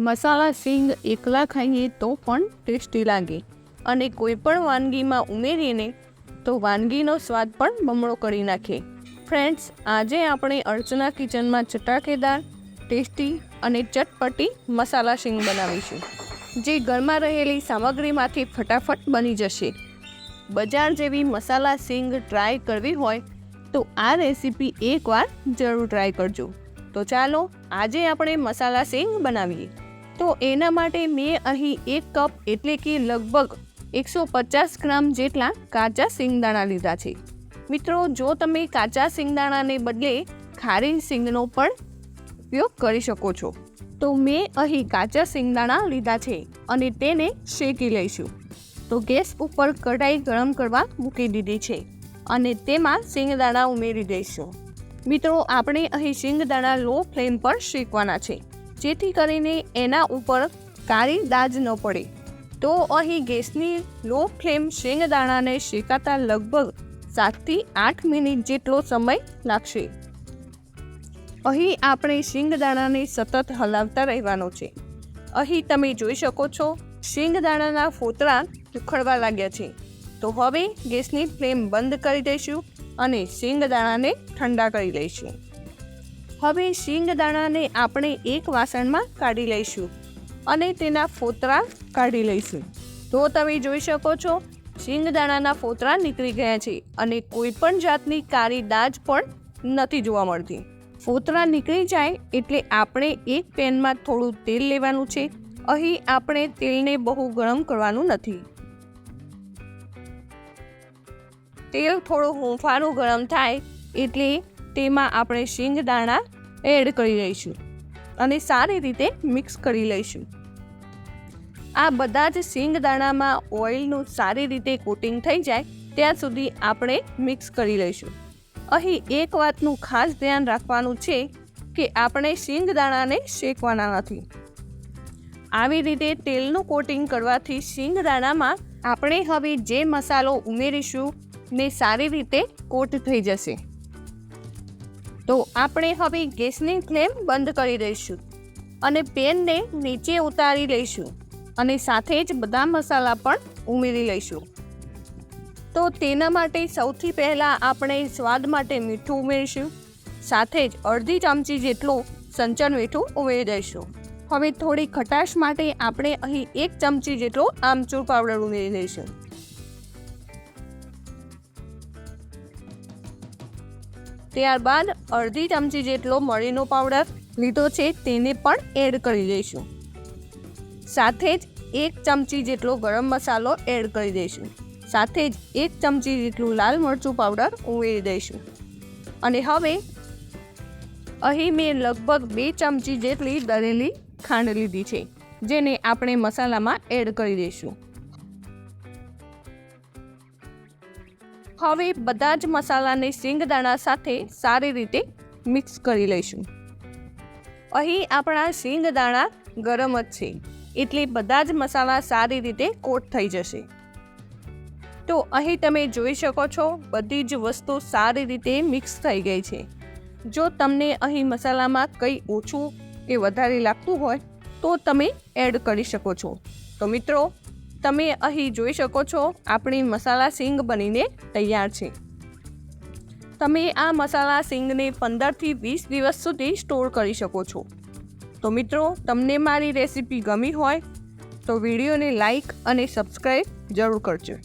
મસાલા, સિંગ એકલા ખાઈએ તો પણ ટેસ્ટી લાગે. અને કોઈ પણ વાનગીમાં ઉમેરીને તો વાનગીનો સ્વાદ પણ બમણો કરી નાખે. ફ્રેન્ડ્સ, આજે આપણે અર્ચના કિચનમાં ચટાકેદાર, ટેસ્ટી અને ચટપટી મસાલા સિંગ બનાવીશું, જે ઘરમાં રહેલી સામગ્રીમાંથી ફટાફટ બની જશે. બજાર જેવી મસાલા સિંગ ટ્રાય કરવી હોય તો આ રેસીપી એકવાર જરૂર ટ્રાય કરજો. તો ચાલો, આજે આપણે મસાલા સિંગ બનાવીએ. તો એના માટે મેં અહીં એક કપ એટલે કે લગભગ એકસો પચાસ ગ્રામ જેટલા કાચા સિંગદાણા લીધા છે. મિત્રો, જો તમે કાચા સિંગદાણાને બદલે ખારી સિંગનો પણ ઉપયોગ કરી શકો છો, તો મેં અહીં કાચા સિંગદાણા લીધા છે અને તેને શેકી લઈશું. તો ગેસ ઉપર કઢાઈ ગરમ કરવા મૂકી દીધી છે અને તેમાં સિંગદાણા ઉમેરી દઈશું. મિત્રો, આપણે અહીં સિંગદાણા લો ફ્લેમ પર શેકવાના છે. જેથી કરીને એના ઉપર કાળી દાજ ન પડે. તો અહીં ગેસની લો ફ્લેમ શેંગદાણાને શેકાતા લગભગ સાતથી આઠ મિનિટ જેટલો સમય લાગશે. અહીં આપણે શિંગદાણાને સતત હલાવતા રહેવાનો છે. અહીં તમે જોઈ શકો છો, શિંગદાણાના ફોતરા ઉખડવા લાગ્યા છે. તો હવે ગેસની ફ્લેમ બંધ કરી દઈશું અને શિંગદાણાને ઠંડા કરી લઈશું. હવે સિંગદાણાને આપણે એક વાસણમાં કાઢી લઈશું અને તેના ફોતરા કાઢી લઈશું. તો તમે જોઈ શકો છો, સિંગદાણાના ફોતરા નીકળી ગયા છે અને કોઈ પણ જાતની કાળી દાજ પણ નથી જોવા મળતી. ફોતરા નીકળી જાય એટલે આપણે એક પેનમાં થોડું તેલ લેવાનું છે. અહીં આપણે તેલને બહુ ગરમ કરવાનું નથી. તેલ થોડું હુંફાળું ગરમ થાય એટલે તેમાં આપણે શીંગદાણા એડ કરી લઈશું અને સારી રીતે મિક્સ કરી લઈશું. આ બધા જ શીંગદાણામાં ઓઇલનું સારી રીતે કોટિંગ થઈ જાય ત્યાં સુધી આપણે મિક્સ કરી લઈશું. અહીં એક વાતનું ખાસ ધ્યાન રાખવાનું છે કે આપણે શીંગદાણાને શેકવાના નથી. આવી રીતે તેલનું કોટિંગ કરવાથી શીંગદાણામાં આપણે હવે જે મસાલો ઉમેરીશું ને સારી રીતે કોટ થઈ જશે. તો આપણે હવે ગેસની ફ્લેમ બંધ કરી દઈશું અને પેનને નીચે ઉતારી લઈશું અને સાથે જ બધા મસાલા પણ ઉમેરી લઈશું. તો તેના માટે સૌથી પહેલાં આપણે સ્વાદ માટે મીઠું ઉમેરીશું, સાથે જ અડધી ચમચી જેટલું સંચર મીઠું ઉમેરી દઈશું. હવે થોડી ખટાશ માટે આપણે અહીં એક ચમચી જેટલો આમચૂર પાવડર ઉમેરી દઈશું ત્યારબાદ અડધી ચમચી જેટલો મરીનો પાવડર લીધો છે તેને પણ એડ કરી દઈશું. સાથે જ એક ચમચી જેટલો ગરમ મસાલો એડ કરી દઈશું. સાથે જ એક ચમચી જેટલું લાલ મરચું પાવડર ઉમેરી દઈશું. અને હવે અહીં મેં લગભગ બે ચમચી જેટલી દરેલી ખાંડ લીધી છે, જેને આપણે મસાલામાં એડ કરી દઈશું. હવે બધા જ મસાલાને સિંગદાણા સાથે સારી રીતે મિક્સ કરી લઈશું. અહીં આપણા સિંગદાણા ગરમ જ છે, એટલે બધા જ મસાલા સારી રીતે કોટ થઈ જશે. તો અહીં તમે જોઈ શકો છો, બધી જ વસ્તુ સારી રીતે મિક્સ થઈ ગઈ છે. જો તમને અહીં મસાલામાં કંઈ ઓછું કે વધારે લાગતું હોય, તો તમે એડ કરી શકો છો. તો મિત્રો તમે અહીં જોઈ શકો છો, આપણી મસાલા સિંગ બનીને તૈયાર છે. તમે આ મસાલા સિંગને પંદરથી વીસ દિવસ સુધી સ્ટોર કરી શકો છો. તો મિત્રો, તમને મારી રેસીપી ગમી હોય, તો વિડીયોને લાઈક અને સબસ્ક્રાઈબ જરૂર કરજો.